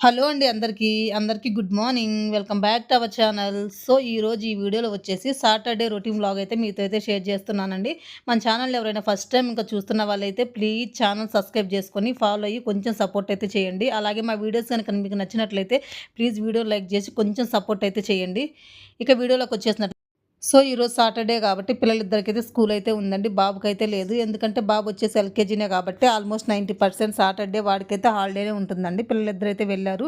Hello అండి అందరికీ. అందరికీ good morning. Welcome back to our channel. So, ఈరోజు ఈ వీడియోలో వచ్చేసి సాటర్డే రొటీన్ బ్లాగ్ అయితే మీతో అయితే షేర్ చేస్తున్నానండి. మన ఛానల్ ఎవరైనా ఫస్ట్ టైం ఇంకా చూస్తున్న వాళ్ళైతే ప్లీజ్ ఛానల్ సబ్స్క్రైబ్ చేసుకొని ఫాలో అయ్యి కొంచెం సపోర్ట్ అయితే చేయండి. అలాగే మా వీడియోస్ కనుక మీకు నచ్చినట్లయితే ప్లీజ్ వీడియో లైక్ చేసి కొంచెం సపోర్ట్ అయితే చేయండి. ఇక వీడియోలోకి వచ్చేసినట్లు సో, ఈరోజు సాటర్డే కాబట్టి పిల్లలిద్దరికైతే స్కూల్ అయితే ఉందండి. బాబుకైతే లేదు. ఎందుకంటే బాబు వచ్చేసి ఎల్‌కేజీనే కాబట్టి ఆల్మోస్ట్ 90% సాటర్డే వాడికైతే హాలిడేనే ఉంటుందండి. పిల్లలిద్దరు అయితే వెళ్ళారు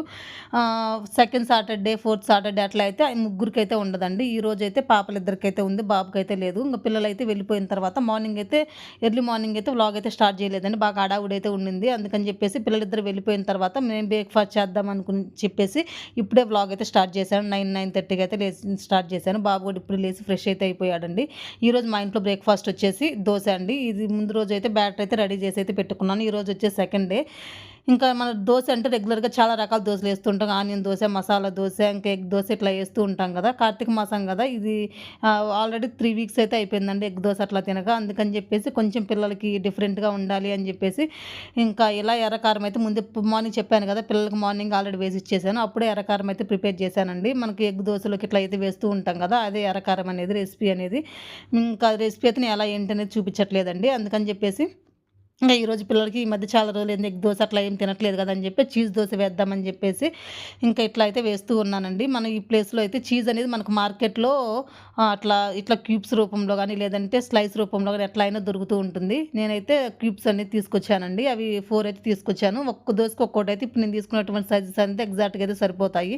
సెకండ్ సాటర్డే, ఫోర్త్ సాటర్డే అట్లా అయితే ముగ్గురికైతే ఉండదండి. ఈ రోజు అయితే పాపలిద్దరికైతే ఉంది. బాబుకైతే లేదు. ఇంకా పిల్లలైతే వెళ్ళిపోయిన తర్వాత మార్నింగ్ అయితే ఎర్లీ మార్నింగ్ అయితే వ్లాగ్ అయితే స్టార్ట్ చేయలేదండి. బాగా హడావుడైతే ఉండింది. అందుకని చెప్పేసి పిల్లలిద్దరు వెళ్ళిపోయిన తర్వాత మేము బ్రేక్‌ఫాస్ట్ చేద్దాం అనుకుని చెప్పేసి ఇప్పుడే వ్లాగ్ అయితే స్టార్ట్ చేశాను. 9, 9:30కి అయితే లేసి స్టార్ట్ చేశాను. బాబు కూడా ఇప్పుడు లేసి ఫ్రెష్ అయితే అయిపోయాడండి. ఈరోజు మా ఇంట్లో బ్రేక్‌ఫాస్ట్ వచ్చేసి దోశ అండి. ఇది ముందు రోజు అయితే బ్యాటర్ అయితే రెడీ చేసి అయితే పెట్టుకున్నాను. ఈరోజు వచ్చే సెకండ్ డే. ఇంకా మన దోశ అంటే రెగ్యులర్‌గా చాలా రకాల దోశలు వేస్తుంటాం. ఆనియన్ దోశ మసాలా దోశ ఇంకా ఎగ్ దోశ ఇట్లా వేస్తూ ఉంటాం కదా! కార్తీక మాసం కదా! ఇది ఆల్రెడీ త్రీ వీక్స్ అయితే అయిపోయిందండి ఎగ్ దోశ అట్లా తినక. అందుకని చెప్పేసి కొంచెం పిల్లలకి డిఫరెంట్‌గా ఉండాలి అని చెప్పేసి ఇంకా ఇలా ఎర్రకారం అయితే ముందే మార్నింగ్ చెప్పాను కదా! పిల్లలకి మార్నింగ్ ఆల్రెడీ వేసి ఇచ్చేసాను. అప్పుడే ఎర్రకారం అయితే ప్రిపేర్ చేశానండి. మనకి ఎగ్ దోశలోకి ఇట్లా అయితే వేస్తూ ఉంటాం కదా! అదే ఎర్రకారం అనేది రెసిపీ అనేది. ఇంకా రెసిపీ అయితే నేను ఎలా ఏంటనేది చూపించట్లేదండి. అందుకని చెప్పేసి ఇంకా ఈరోజు పిల్లలకి ఈ మధ్య చాలా రోజులైంది ఎగ్ దోశ అట్లా ఏం తినట్లేదు కదా! అని చెప్పి చీజ్ దోశ వేద్దామని చెప్పేసి ఇంకా ఇట్లా అయితే వేస్తూ ఉన్నానండి. మన ఈ ప్లేస్‌లో అయితే చీజ్ అనేది మనకు మార్కెట్‌లో అట్లా ఇట్లా క్యూబ్స్ రూపంలో కానీ లేదంటే స్లైస్ రూపంలో కానీ ఎట్లా అయినా దొరుకుతూ ఉంటుంది. నేనైతే క్యూబ్స్ అనేది తీసుకొచ్చానండి. అవి ఫోర్ అయితే తీసుకొచ్చాను. ఒక్క దోశకు ఒక్కోటి అయితే ఇప్పుడు నేను తీసుకున్నటువంటి సైజెస్ అంతా ఎగ్జాక్ట్‌గా అయితే సరిపోతాయి.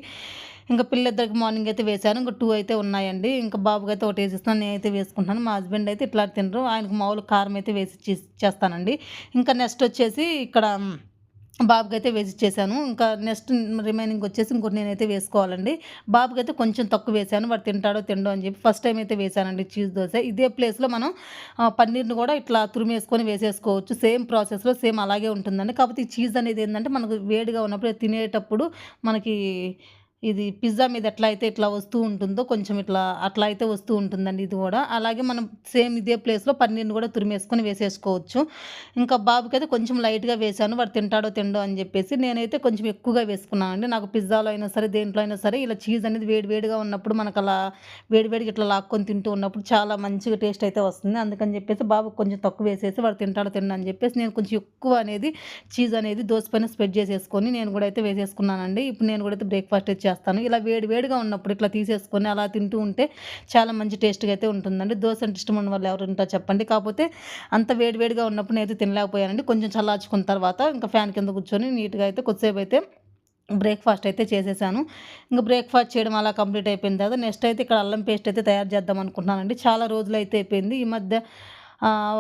ఇంకా పిల్లలిద్దరికి మార్నింగ్ అయితే వేశాను. ఇంకా టూ అయితే ఉన్నాయండి. ఇంకా బాబుకి అయితే ఒకటి నేను నేనైతే వేసుకుంటాను మా హస్బెండ్ అయితే ఇట్లా తినరు. ఆయనకు మామూలు కారం అయితే వేసి చేస్తానండి ఇంకా నెక్స్ట్ వచ్చేసి ఇక్కడ బాబుకి అయితే వేసి ఇచ్చేసాను. ఇంకా నెక్స్ట్ రిమైనింగ్ వచ్చేసి ఇంకోటి నేనైతే వేసుకోవాలండి. బాబుకి అయితే కొంచెం తక్కువ వేశాను. వాడు తింటాడో తిండో అని చెప్పి ఫస్ట్ టైం అయితే వేశానండి చీజ్ దోశ ఇదే ప్లేస్‌లో మనం పన్నీర్‌ని కూడా ఇట్లా తురిమేసుకొని వేసేసుకోవచ్చు. సేమ్ ప్రాసెస్‌లో సేమ్ అలాగే ఉంటుందండి. కాకపోతే ఈ చీజ్ అనేది ఏంటంటే మనకు వేడిగా ఉన్నప్పుడు తినేటప్పుడు మనకి ఇది పిజ్జా మీద ఎట్లా అయితే ఇట్లా వస్తూ ఉంటుందో కొంచెం ఇట్లా అట్లా అయితే వస్తూ ఉంటుందండి ఇది కూడా. అలాగే మనం సేమ్ ఇదే ప్లేస్‌లో పన్నీర్‌ని కూడా తురిమేసుకొని వేసేసుకోవచ్చు. ఇంకా బాబుకి అయితే కొంచెం లైట్‌గా వేశాను. వాడు తింటాడో తిండో అని చెప్పేసి. నేనైతే కొంచెం ఎక్కువగా వేసుకున్నానండి. నాకు పిజ్జాలో అయినా సరే, దేంట్లో అయినా సరే ఇలా చీజ్ అనేది వేడివేడిగా ఉన్నప్పుడు మనకు అలా వేడివేడికి ఇట్లా లాక్కొని తింటూ ఉన్నప్పుడు చాలా మంచిగా టేస్ట్ అయితే వస్తుంది. అందుకని చెప్పేసి బాబుకి కొంచెం తక్కువ వేసేసి వాడు తింటాడో తినడో అని చెప్పేసి నేను కొంచెం ఎక్కువ అనేది చీజ్ అనేది దోశ పైన స్ప్రెడ్ చేసేసుకొని నేను కూడా అయితే వేసేసుకున్నానండి. ఇప్పుడు నేను కూడా అయితే బ్రేక్‌ఫాస్ట్ ఇచ్చాను చేస్తాను. ఇలా వేడి వేడిగా ఉన్నప్పుడు ఇట్లా తీసేసుకొని అలా తింటూ ఉంటే చాలా మంచి టేస్ట్‌గా అయితే ఉంటుందండి. దోశ అంటే ఇష్టం ఉన్న వాళ్ళు ఎవరు ఉంటారో చెప్పండి. కాకపోతే అంత వేడి వేడిగా ఉన్నప్పుడు నేనైతే తినలేకపోయానండి. కొంచెం చల్లార్చుకున్న తర్వాత ఇంకా ఫ్యాన్ కింద కూర్చొని నీట్‌గా అయితే కొద్దిసేపు అయితే బ్రేక్‌ఫాస్ట్ అయితే చేసేసాను. ఇంకా బ్రేక్‌ఫాస్ట్ చేయడం అలా కంప్లీట్ అయిపోయిన తర్వాత నెక్స్ట్ అయితే ఇక్కడ అల్లం పేస్ట్ అయితే తయారు చేద్దాం అనుకుంటున్నానండి. చాలా రోజులు అయితే అయిపోయింది. ఈ మధ్య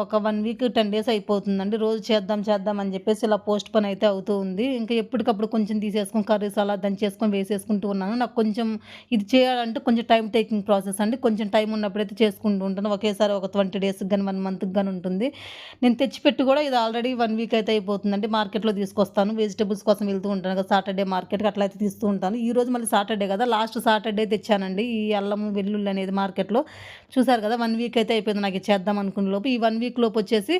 ఒక వన్ వీక్, 10 డేస్ అయిపోతుందండి. రోజు చేద్దాం చేద్దాం అని చెప్పేసి ఇలా పోస్ట్ పని అయితే అవుతూ ఉంది. ఇంకా ఎప్పటికప్పుడు కొంచెం తీసేసుకొని కర్రీస్ అలా దంచేసుకొని వేసేసుకుంటూ ఉన్నాను. నాకు కొంచెం ఇది చేయాలంటే కొంచెం టైం టేకింగ్ ప్రాసెస్ అండి. కొంచెం టైం ఉన్నప్పుడైతే చేసుకుంటూ ఉంటాను. ఒకేసారి ఒక 20 డేస్‌కి కానీ వన్ మంత్‌కి కానీ ఉంటుంది. నేను తెచ్చిపెట్టి కూడా ఇది ఆల్రెడీ వన్ వీక్ అయితే అయిపోతుందండి. మార్కెట్‌లో తీసుకొస్తాను. వెజిటబుల్స్ కోసం వెళ్తూ ఉంటాను కదా! సాటర్డే మార్కెట్‌కి అట్లా అయితే తీస్తూ ఉంటాను. ఈ రోజు మళ్ళీ సాటర్డే కదా! లాస్ట్ సాటర్డే తెచ్చానండి. ఈ అల్లం, వెల్లుల్లి అనేది మార్కెట్‌లో. చూసారు కదా! వన్ వీక్ అయితే అయిపోయింది నాకు చేద్దాం అనుకునే లోపు. ఈ వన్ వీక్ లోపు వచ్చేసి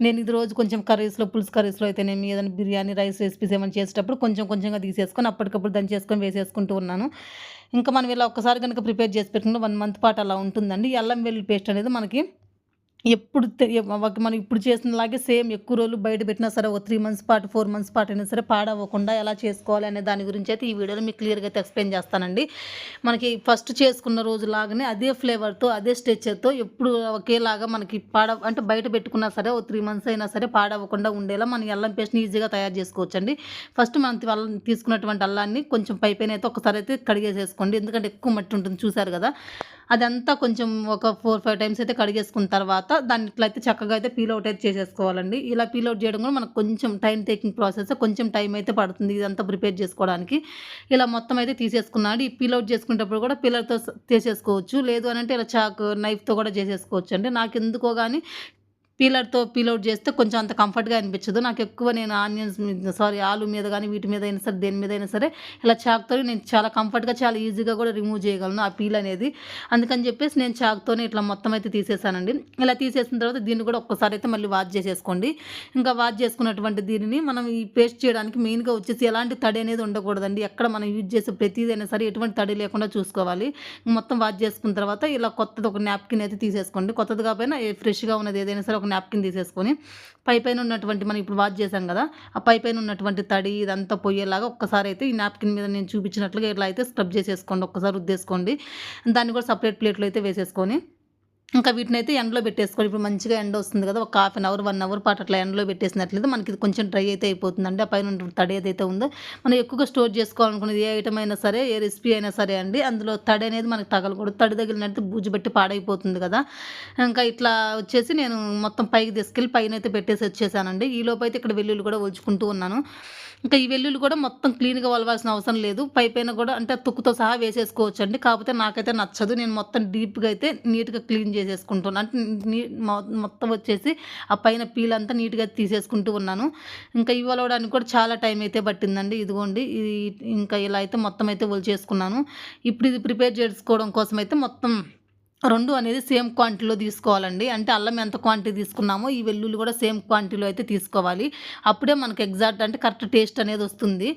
నేను ఇది రోజు కొంచెం కర్రీస్‌లో, పులుసు కర్రీస్‌లో అయితేనేమి, ఏదైనా బిర్యానీ, రైస్ రెసిపీస్ ఏమైనా చేసేటప్పుడు కొంచెం కొంచెంగా తీసేసుకొని అప్పటికప్పుడు దాన్ని చేసుకొని వేసేసుకుంటూ ఉన్నాను. ఇంకా మనం ఇలా ఒక్కసారి కనుక ప్రిపేర్ చేసి పెట్టుకుంటే వన్ మంత్ పాటు అలా ఉంటుందండి. అల్లం వెల్లుల్లి పేస్ట్ అనేది మనకి ఎప్పుడు మనం ఇప్పుడు చేసినలాగే సేమ్ ఎక్కువ రోజులు బయట పెట్టినా సరే ఒక త్రీ మంత్స్ పాటు, ఫోర్ మంత్స్ పాటు అయినా సరే పాడవ్వకుండా ఎలా చేసుకోవాలి అనే దాని గురించి అయితే ఈ వీడియోలో మీకు క్లియర్‌గా అయితే ఎక్స్‌ప్లెయిన్ చేస్తానండి. మనకి ఫస్ట్ చేసుకున్న రోజు లాగానే అదే ఫ్లేవర్‌తో, అదే స్ట్రక్చర్‌తో ఎప్పుడు ఒకేలాగా మనకి పాడ అంటే బయట పెట్టుకున్నా సరే ఒక త్రీ మంత్స్ అయినా సరే పాడవ్వకుండా ఉండేలా మనం అల్లం పేస్ట్‌ని ఈజీగా తయారు చేసుకోవచ్చండి. ఫస్ట్ మనం అల్లం తీసుకున్నటువంటి అల్లాన్ని కొంచెం పైపైన అయితే ఒకసారి అయితే కడిగేసేసుకోండి. ఎందుకంటే ఎక్కువ మట్టి ఉంటుంది చూసారు కదా! అదంతా కొంచెం ఒక 4, 5 టైమ్స్ అయితే కడిగేసుకున్న తర్వాత దాన్ని ఇట్లయితే చక్కగా అయితే పీల్ అవుట్ అయితే చేసేసుకోవాలండి. ఇలా పీల్ అవుట్ చేయడం కూడా మనకు కొంచెం టైం టేకింగ్ ప్రాసెస్. కొంచెం టైం అయితే పడుతుంది ఇదంతా ప్రిపేర్ చేసుకోవడానికి. ఇలా మొత్తం అయితే తీసేసుకున్నాడు ఈ పీల్ అవుట్ చేసుకునేటప్పుడు కూడా పిల్లలతో చేసేసుకోవచ్చు. లేదు అంటే ఇలా చాక్ నైఫ్‌తో కూడా చేసేసుకోవచ్చు అండి నాకు ఎందుకో కానీ పీలర్‌తో పీల్ చేస్తే కొంచెం అంత కంఫర్ట్‌గా అనిపించదు. నాకు ఎక్కువ నేను ఆనియన్స్ మీద సారీ ఆలు మీద కానీ వీటి మీద అయినా సరే, దేని మీద అయినా సరే ఇలా చాక్‌తోని నేను చాలా కంఫర్ట్‌గా, చాలా ఈజీగా కూడా రిమూవ్ చేయగలను ఆ పీల్ అనేది. అందుకని చెప్పేసి నేను చాక్‌తోనే ఇట్లా మొత్తం అయితే తీసేసానండి. ఇలా తీసేసిన తర్వాత దీన్ని కూడా ఒక్కసారి అయితే మళ్ళీ వాష్ చేసేసుకోండి. ఇంకా వాష్ చేసుకున్నటువంటి దీనిని మనం ఈ పేస్ట్ చేయడానికి మెయిన్‌గా వచ్చేసి ఎలాంటి తడి అనేది ఉండకూడదండి. ఎక్కడ మనం యూజ్ చేసే ప్రతిదైనా సరే ఎటువంటి తడి లేకుండా చూసుకోవాలి. మొత్తం వాష్ చేసుకున్న తర్వాత ఇలా కొత్తది ఒక నాప్కిన్ అయితే తీసేసుకోండి. కొత్తది కాకపోయినా ఫ్రెష్‌గా ఉన్నది ఏదైనా సరే ఒక నాప్కిన్ తీసేసుకొని పైపైన ఉన్నటువంటి మనం ఇప్పుడు వాచ్ చేసాం కదా! ఆ పైపైన ఉన్నటువంటి తడి ఇదంతా పోయేలాగా ఒక్కసారి అయితే ఈ నాప్కిన్ మీద నేను చూపించినట్లుగా ఇట్లా అయితే స్క్రబ్ చేసేసుకోండి. ఒక్కసారి రుద్దేసుకోండి. దాన్ని కూడా సపరేట్ ప్లేట్‌లో అయితే వేసేసుకొని ఇంకా వీటినైతే ఎండలో పెట్టేసుకోవాలి. ఇప్పుడు మంచిగా ఎండ వస్తుంది కదా! ఒక half an hour, one hour పాటు అట్లా ఎండలో పెట్టేసినట్లయితే మనకి ఇది కొంచెం డ్రై అయితే అయిపోతుందండి. ఆ పైన తడి ఏదైతే ఉందో మనం ఎక్కువగా స్టోర్ చేసుకోవాలనుకున్నది ఏ ఐటెమ్ అయినా సరే, ఏ రెసిపీ అయినా సరే అండి. అందులో తడి అనేది మనకు తగలకూడదు. తడి తగిలినట్టు బూజు పెట్టి పాడైపోతుంది కదా! ఇంకా ఇట్లా వచ్చేసి నేను మొత్తం పైకి తీసుకెళ్ళి పైన అయితే పెట్టేసి వచ్చేసానండి. ఈలోపైతే ఇక్కడ వెల్లుల్లి కూడా ఒలుచుకుంటూ ఉన్నాను. ఇంకా ఈ వెల్లుల్లి కూడా మొత్తం క్లీన్‌గా వలవాల్సిన అవసరం లేదు. పైపైన కూడా అంటే తుక్కుతో సహా వేసేసుకోవచ్చండి. కాకపోతే నాకైతే నచ్చదు. నేను మొత్తం డీప్‌గా అయితే నీట్‌గా క్లీన్ చేసేసుకుంటున్నాను. అంటే మొ మొత్తం వచ్చేసి ఆ పైన పీల్ అంతా నీట్‌గా తీసేసుకుంటూ ఉన్నాను. ఇంకా ఇవి కూడా చాలా టైం అయితే పట్టిందండి. ఇదిగోండి ఇంకా ఇలా అయితే మొత్తం అయితే ఒలిచేసుకున్నాను. ఇప్పుడు ఇది ప్రిపేర్ చేసుకోవడం కోసం అయితే మొత్తం రెండు అనేది సేమ్ క్వాంటిటీలో తీసుకోవాలండి. అంటే అల్లం ఎంత క్వాంటిటీ తీసుకున్నామో ఈ వెల్లుల్లి కూడా సేమ్ క్వాంటిటీలో అయితే తీసుకోవాలి. అప్పుడే మనకు ఎగ్జాక్ట్ అంటే కరెక్ట్ టేస్ట్ అనేది వస్తుంది.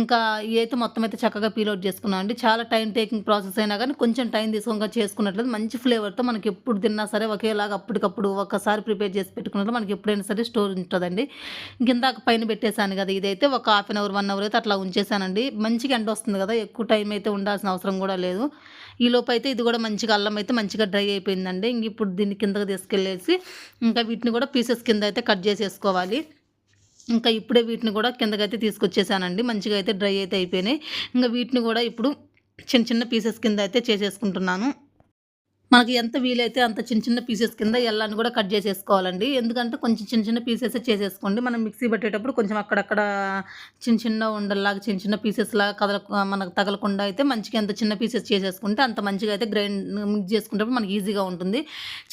ఇంకా ఇయైతే మొత్తం అయితే చక్కగా పీల్ చేసుకున్నాం అండి చాలా టైం టేకింగ్ ప్రాసెస్ అయినా కానీ కొంచెం టైం తీసుకొని చేసుకున్నట్లయితే మంచి ఫ్లేవర్‌తో మనకి ఎప్పుడు తిన్నా సరే ఒకేలాగా అప్పటికప్పుడు ఒకసారి ప్రిపేర్ చేసి పెట్టుకున్నట్లు మనకి ఎప్పుడైనా సరే స్టోర్ ఉంటుందండి ఇంకిందాక పైన పెట్టేశాను కదా! ఇదైతే ఒక half an hour, one hour అయితే అట్లా ఉంచేసానండి. మంచిగా ఎండ వస్తుంది కదా! ఎక్కువ టైం అయితే ఉండాల్సిన అవసరం కూడా లేదు. ఈలోపైతే ఇది కూడా మంచిగా అల్లం అయితే మంచిగా డ్రై అయిపోయిందండి. ఇంక ఇప్పుడు దీన్ని కిందకి తీసుకెళ్ళేసి ఇంకా వీటిని కూడా పీసెస్ కింద అయితే కట్ చేసేసుకోవాలి. ఇంకా ఇప్పుడే వీటిని కూడా కిందకైతే తీసుకొచ్చేసానండి. మంచిగా అయితే డ్రై అయితే అయిపోయినాయి. ఇంకా వీటిని కూడా ఇప్పుడు చిన్న చిన్న పీసెస్ కింద అయితే చేసేసుకుంటున్నాను. మనకి ఎంత వీలైతే అంత చిన్న చిన్న పీసెస్ కింద ఎల్లాన్ని కూడా కట్ చేసేసుకోవాలండి. ఎందుకంటే కొంచెం చిన్న చిన్న పీసెస్ చేసేసుకోండి. మనం మిక్సీ పట్టేటప్పుడు కొంచెం అక్కడక్కడ చిన్న చిన్న ఉండల్లాగా చిన్న చిన్న పీసెస్ లాగా కదల మనకు తగలకుండా అయితే మంచిగా ఎంత చిన్న పీసెస్ చేసేసుకుంటే అంత మంచిగా అయితే గ్రైండ్ మిక్స్ చేసుకునేటప్పుడు మనకి ఈజీగా ఉంటుంది.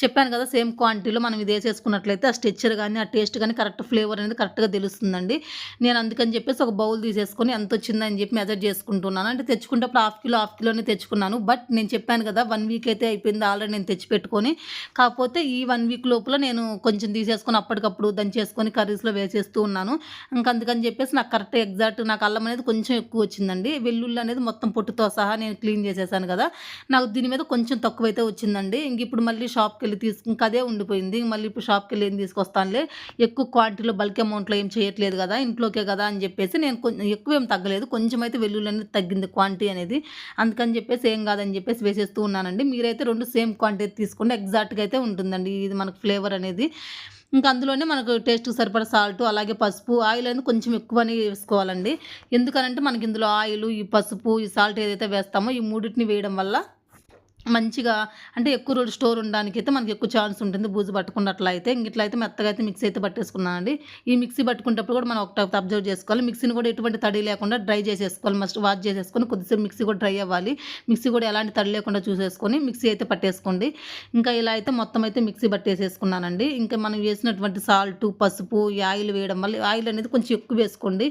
చెప్పాను కదా! సేమ్ క్వాంటిటీలో మనం ఇది వేసేసుకున్నట్లయితే ఆ స్ట్రక్చర్ కానీ ఆ టేస్ట్ కానీ కరెక్ట్ ఫ్లేవర్ అనేది కరెక్ట్‌గా తెలుస్తుందండి. నేను అందుకని చెప్పేసి ఒక బౌల్ తీసేసుకొని ఎంతొచ్చిందని చెప్పి మెజర్ చేసుకుంటున్నాను. అంటే తెచ్చుకునేటప్పుడు హాఫ్ కిలో, హాఫ్ కిలోనే తెచ్చుకున్నాను. బట్ నేను చెప్పాను కదా! వన్ వీక్ అయితే అయిపోయింది ఆల్రెడీ నేను తెచ్చిపెట్టుకొని. కాకపోతే ఈ వన్ వీక్ లోపల నేను కొంచెం తీసేసుకొని అప్పటికప్పుడు దంచేసుకొని కర్రీస్‌లో వేసేస్తూ ఉన్నాను. ఇంకా అందుకని చెప్పేసి నాకు కరెక్ట్ ఎగ్జాక్ట్ నాకు అల్లం అనేది కొంచెం ఎక్కువ వచ్చిందండి. వెల్లుల్లి అనేది మొత్తం పొట్టుతో సహా నేను క్లీన్ చేసేసాను కదా! నాకు దీని మీద కొంచెం తక్కువైతే వచ్చిందండి. ఇంక ఇప్పుడు మళ్ళీ షాప్కి వెళ్ళి ఇంక అదే ఉండిపోయింది. మళ్ళీ ఇప్పుడు షాప్కి వెళ్ళి ఏం తీసుకొస్తానులే. ఎక్కువ క్వాంటిటీలో బల్క్ అమౌంట్‌లో ఏం చేయట్లేదు కదా! ఇంట్లోకే కదా! అని చెప్పేసి నేను కొంచెం ఎక్కువేం తగ్గలేదు. కొంచెం అయితే వెల్లుల్లి అనేది తగ్గింది క్వాంటిటీ అనేది. అందుకని చెప్పేసి ఏం కాదని చెప్పేసి వేసేస్తూ ఉన్నానండి. మీరైతే రెండు సేమ్ క్వాంటిటీ తీసుకోండి. ఎగ్జాక్ట్‌గా అయితే ఉంటుందండి. ఇది మనకు ఫ్లేవర్ అనేది. ఇంకా అందులోనే మనకు టేస్ట్‌కి సరిపడా సాల్ట్ అలాగే పసుపు, ఆయిల్ అనేది కొంచెం ఎక్కువనే వేసుకోవాలండి. ఎందుకనంటే మనకి ఇందులో ఆయిల్ ఈ పసుపు, ఈ సాల్ట్ ఏదైతే వేస్తామో ఈ మూడిటిని వేయడం వల్ల మంచిగా అంటే ఎక్కువ రోజులు స్టోర్ ఉండడానికి అయితే మనకి ఎక్కువ ఛాన్స్ ఉంటుంది. బూజు పట్టకుండా అట్లా అయితే. ఇట్లా అయితే మెత్తగా అయితే మిక్సీ అయితే పట్టేసుకున్నానండి. ఈ మిక్సీ పట్టుకునేటప్పుడు కూడా మనం ఒకటి అబ్జర్వ్ చేసుకోవాలి. మిక్సీని కూడా ఎటువంటి తడి లేకుండా డ్రై చేసేసుకోవాలి. మస్ట్ వాష్ చేసేసుకొని కొద్దిసేపు మిక్సీ కూడా డ్రై అవ్వాలి. మిక్సీ కూడా ఎలాంటి తడి లేకుండా చూసేసుకొని మిక్సీ అయితే పట్టేసుకోండి. ఇంకా ఇలా అయితే మొత్తం అయితే మిక్సీ పట్టేసేసుకున్నానండి. ఇంకా మనం వేసినటువంటి సాల్టు, పసుపు, ఈ ఆయిల్ వేయడం వల్ల ఆయిల్ అనేది కొంచెం ఎక్కువ వేసుకోండి.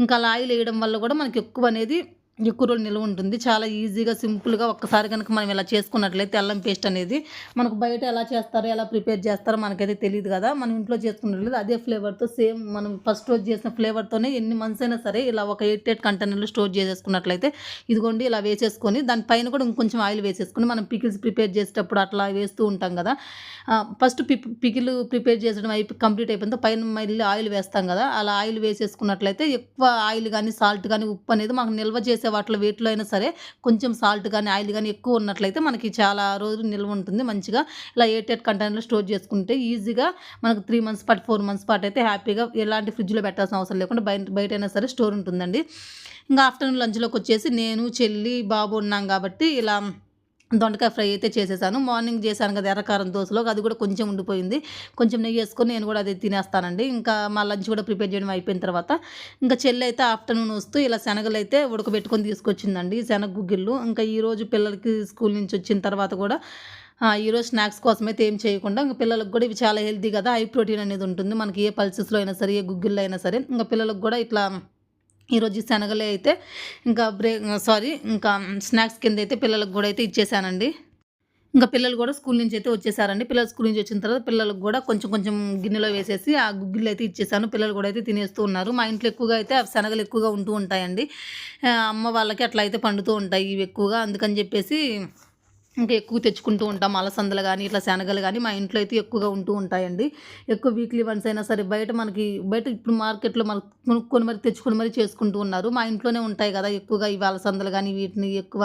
ఇంకా అలా ఆయిల్ వేయడం వల్ల కూడా మనకి ఎక్కువ అనేది ఎక్కువ రోజులు నిల్వ ఉంటుంది. చాలా ఈజీగా సింపుల్‌గా ఒక్కసారి కనుక మనం ఇలా చేసుకున్నట్లయితే అల్లం పేస్ట్ అనేది మనకు బయట ఎలా చేస్తారో, ఎలా ప్రిపేర్ చేస్తారో మనకైతే తెలియదు కదా! మనం ఇంట్లో చేసుకున్నట్లయితే అదే ఫ్లేవర్‌తో సేమ్ మనం ఫస్ట్ రోజు చేసిన ఫ్లేవర్‌తోనే ఎన్ని మంత్స్ అయినా సరే ఇలా ఒక ఎయిట్ ఎయిట్ కంటైనర్‌లో స్టోర్ చేసేసుకున్నట్లయితే ఇదిగోండి ఇలా వేసేసుకొని దానిపైన కూడా ఇంకొంచెం ఆయిల్ వేసేసుకొని మనం పికిల్స్ ప్రిపేర్ చేసేటప్పుడు అట్లా వేస్తూ ఉంటాం కదా! ఫస్ట్ పిప్ పికిల్ ప్రిపేర్ చేసడం అయి కంప్లీట్ అయిపోయిన పైన మళ్ళీ ఆయిల్ వేస్తాం కదా! అలా ఆయిల్ వేసేసుకున్నట్లయితే ఎక్కువ ఆయిల్ కానీ సాల్ట్ కానీ ఉప్పు అనేది మనకు నిల్వ చేసే వాటిలో వేటిలో అయినా సరే కొంచెం సాల్ట్ కానీ ఆయిల్ కానీ ఎక్కువ ఉన్నట్లయితే మనకి చాలా రోజులు నిల్వ ఉంటుంది. మంచిగా ఇలా ఎయిట్ కంటైనర్‌లో స్టోర్ చేసుకుంటే ఈజీగా మనకు త్రీ మంత్స్ పాటు, ఫోర్ మంత్స్ పాటు అయితే హ్యాపీగా ఎలాంటి ఫ్రిడ్జ్‌లో పెట్టాల్సిన అవసరం లేకుండా బయట బయటైనా సరే స్టోర్ ఉంటుందండి. ఇంకా ఆఫ్టర్‌నూన్ లంచ్లోకి వచ్చేసి నేను, చెల్లి, బాబు ఉన్నాం కాబట్టి ఇలా దొండకాయ ఫ్రై అయితే చేసేసాను. మార్నింగ్ చేశాను కదా! ఎర్రకారం దోశలో అది కూడా కొంచెం ఉండిపోయింది. కొంచెం నెయ్యి వేసుకొని నేను కూడా అది తినేస్తానండి. ఇంకా మా లంచ్ కూడా ప్రిపేర్ చేయడం అయిపోయిన తర్వాత ఇంకా చెల్లయితే ఆఫ్టర్‌నూన్ వస్తూ ఇలా శనగలు అయితే ఉడకబెట్టుకొని తీసుకొచ్చిందండి. శనగ గుగ్గిళ్ళు. ఇంకా ఈరోజు పిల్లలకి స్కూల్ నుంచి వచ్చిన తర్వాత కూడా ఈరోజు స్నాక్స్ కోసం అయితే ఏం చేయకుండా ఇంకా పిల్లలకు కూడా ఇవి చాలా హెల్తీ కదా హై ప్రోటీన్ అనేది ఉంటుంది మనకి ఏ పల్సెస్లో అయినా సరే ఏ గుగ్గిల్లో అయినా సరే ఇంకా పిల్లలకు కూడా ఇట్లా ఈరోజు శనగలే అయితే ఇంకా బ్రేక్ సారీ ఇంకా స్నాక్స్ కింద అయితే పిల్లలకు కూడా అయితే ఇచ్చేసానండి. ఇంకా పిల్లలు కూడా స్కూల్ నుంచి అయితే వచ్చేసారండి. పిల్లలు స్కూల్ నుంచి వచ్చిన తర్వాత పిల్లలకు కూడా కొంచెం కొంచెం గిన్నెలో వేసేసి ఆ గుగ్గిళ్ళు అయితే ఇచ్చేసాను. పిల్లలు కూడా అయితే తినేస్తూ ఉన్నారు. మా ఇంట్లో ఎక్కువగా అయితే ఆ శనగలు ఎక్కువగా ఉంటూ ఉంటాయండి. అమ్మ వాళ్ళకి అట్లా అయితే పండుతూ ఉంటాయి. ఇవి ఎక్కువగా. అందుకని చెప్పేసి ఇంకా ఎక్కువ తెచ్చుకుంటూ ఉంటాం. అలసందలు కానీ ఇట్లా శనగలు కానీ మా ఇంట్లో అయితే ఎక్కువగా ఉంటూ ఉంటాయండి. ఎక్కువ వీక్లీ వన్స్ అయినా సరే బయట మనకి బయట ఇప్పుడు మార్కెట్లో మనకు కొనుక్కొని మరి తెచ్చుకొని మరి చేసుకుంటూ ఉన్నారు. మా ఇంట్లోనే ఉంటాయి కదా ఎక్కువగా ఇవి అలసందలు కానీ వీటిని ఎక్కువ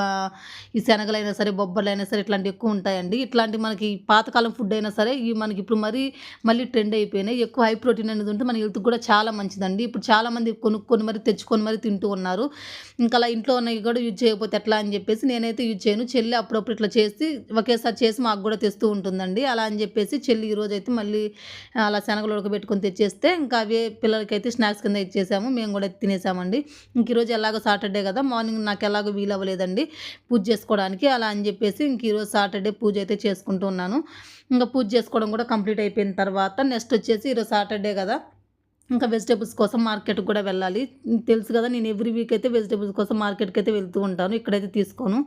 ఈ శనగలు అయినా సరే బొబ్బర్లు అయినా సరే ఇట్లాంటివి ఎక్కువ ఉంటాయండి. ఇట్లాంటి మనకి పాతకాలం ఫుడ్ అయినా సరే ఇవి మనకి ఇప్పుడు మరి మళ్ళీ ట్రెండ్ అయిపోయినాయి. ఎక్కువ హై ప్రోటీన్ అనేది ఉంటే మన హెల్త్ కూడా చాలా మంచిదండి. ఇప్పుడు చాలామంది కొనుక్కొని మరి తెచ్చుకొని మరి తింటూ ఉన్నారు. ఇంకా అలా ఇంట్లో ఉన్నవి కూడా యూజ్ చేయకపోతే ఎట్లా అని చెప్పేసి నేనైతే యూజ్ చేయను. చెల్లి అప్పుడప్పుడు ఇట్లా చేసి ఒకేసారి చేసి మాకు కూడా తెస్తూ ఉంటుందండి. అలా అని చెప్పేసి చెల్లి ఈరోజు అయితే మళ్ళీ అలా శనగలు ఉడకబెట్టుకొని తెచ్చేస్తే ఇంకా అవే పిల్లలకైతే స్నాక్స్ కింద ఇచ్చేసాము. మేము కూడా తినేసామండి. ఇంక ఈరోజు ఎలాగో సాటర్డే కదా మార్నింగ్ నాకు ఎలాగో వీలు అవ్వలేదండి పూజ చేసుకోవడానికి. అలా అని చెప్పేసి ఇంక ఈరోజు సాటర్డే పూజ అయితే చేసుకుంటూ ఉన్నాను. ఇంకా పూజ చేసుకోవడం కూడా కంప్లీట్ అయిపోయిన తర్వాత నెక్స్ట్ వచ్చేసి ఈరోజు సాటర్డే కదా ఇంకా వెజిటేబుల్స్ కోసం మార్కెట్కి కూడా వెళ్ళాలి. తెలుసు కదా నేను ఎవ్రీ వీక్ అయితే వెజిటేబుల్స్ కోసం మార్కెట్కి అయితే వెళ్తూ ఉంటాను. ఇక్కడైతే తీసుకోను.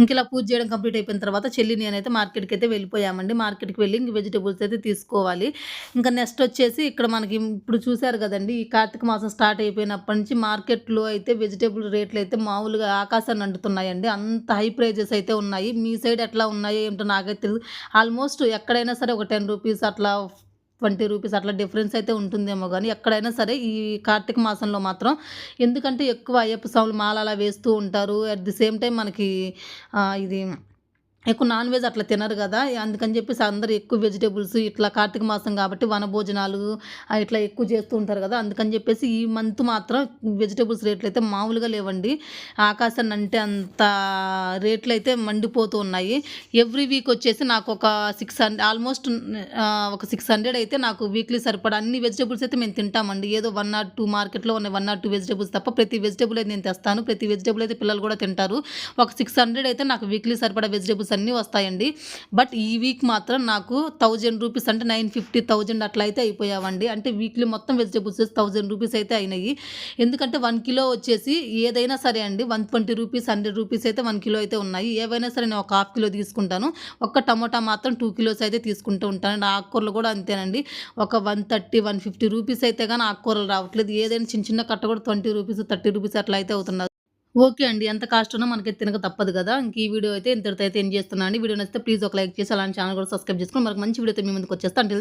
ఇంక ఇలా పూజ చేయడం కంప్లీట్ అయిపోయిన తర్వాత చెల్లి నేనైతే మార్కెట్కి అయితే వెళ్ళిపోయామండి. మార్కెట్కి వెళ్ళి ఇంక వెజిటేబుల్స్ అయితే తీసుకోవాలి. ఇంకా నెక్స్ట్ వచ్చేసి ఇక్కడ మనకి ఇప్పుడు చూశారు కదండి ఈ కార్తీక మాసం స్టార్ట్ అయిపోయినప్పటి నుంచి మార్కెట్లో అయితే వెజిటేబుల్ రేట్లు అయితే మామూలుగా ఆకాశాన్ని అంటుతున్నాయండి. అంత హై ప్రైజెస్ అయితే ఉన్నాయి. మీ సైడ్ ఎట్లా ఉన్నాయో ఏంటో నాకైతే తెలుసు ఆల్మోస్ట్ ఎక్కడైనా సరే ఒక టెన్ రూపీస్ అట్లా ట్వంటీ రూపీస్ అట్లా డిఫరెన్స్ అయితే ఉంటుందేమో కానీ ఎక్కడైనా సరే ఈ కార్తీక మాసంలో మాత్రం ఎందుకంటే ఎక్కువ అయ్యప్ప స్వాములు మాల అలా వేస్తూ ఉంటారు. అట్ ది సేమ్ టైం మనకి ఇది ఎక్కువ నాన్ వెజ్ అట్లా తినరు కదా. అందుకని చెప్పేసి అందరూ ఎక్కువ వెజిటేబుల్స్ ఇట్లా కార్తీక మాసం కాబట్టి వన భోజనాలు ఇట్లా ఎక్కువ చేస్తూ ఉంటారు కదా. అందుకని చెప్పేసి ఈ మంత్ మాత్రం వెజిటేబుల్స్ రేట్లు అయితే మామూలుగా లేవండి. ఆకాశాన్ని అంటే అంత రేట్లు అయితే మండిపోతూ ఉన్నాయి. ఎవ్రీ వీక్ వచ్చేసి నాకు ఒక సిక్స్ హండ్రెడ్ ఆల్మోస్ట్ ఒక సిక్స్ హండ్రెడ్ అయితే నాకు వీక్లీ సరిపడా అన్ని వెజిటేబుల్స్ అయితే మేము తింటామండి. ఏదో వన్ నాట్ టూ మార్కెట్లో ఉన్న వన్ నాట్ టూ వెజిటేబుల్స్ తప్ప ప్రతి వెజిటేబుల్ అయితే నేను తెస్తాను. ప్రతి వెజిటేబుల్ అయితే పిల్లలు కూడా తింటారు. ఒక సిక్స్ హండ్రెడ్ అయితే నాకు వీక్లీ సరిపడా వెజిటేబుల్స్ అన్నీ వస్తాయండి. బట్ ఈ వీక్ మాత్రం నాకు థౌజండ్ రూపీస్ అంటే నైన్ ఫిఫ్టీ థౌజండ్ అట్లా అయితే అయిపోయావండి. అంటే వీక్లీ మొత్తం వెజిటేబుల్స్ థౌజండ్ రూపీస్ అయితే అయినాయి. ఎందుకంటే వన్ కిలో వచ్చేసి ఏదైనా సరే అండి one twenty rupees hundred rupees అయితే వన్ కిలో అయితే ఉన్నాయి. ఏవైనా సరే నేను ఒక హాఫ్ కిలో తీసుకుంటాను. ఒక్క టమోటా మాత్రం టూ కిలోస్ అయితే తీసుకుంటూ ఉంటాను. అండ్ ఆకుకూరలు కూడా అంతేనండి. ఒక one thirty one fifty rupees అయితే కానీ ఆకుకూరలు రావట్లేదు. ఏదైనా చిన్న చిన్న కట్ట కూడా ట్వంటీ రూపీస్ థర్టీ రూపీస్ అట్లా అయితే అవుతున్నారు ఓకే అండి. ఎంత కాస్ట్ ఉన్నా మనకి తినక తప్పదు కదా. ఇంక ఈ వీడియో అయితే ఇంతటితో అయితే ఏం చేస్తున్నాను అండి. వీడియో నచ్చితే ప్లీజ్ ఒక లైక్ చేసి అలాంటి ఛానల్ కూడా సబ్స్క్రైబ్ చేసుకుని మనకు మంచి వీడియో అయితే మీ ముందుకు వచ్చేస్తా. అంటే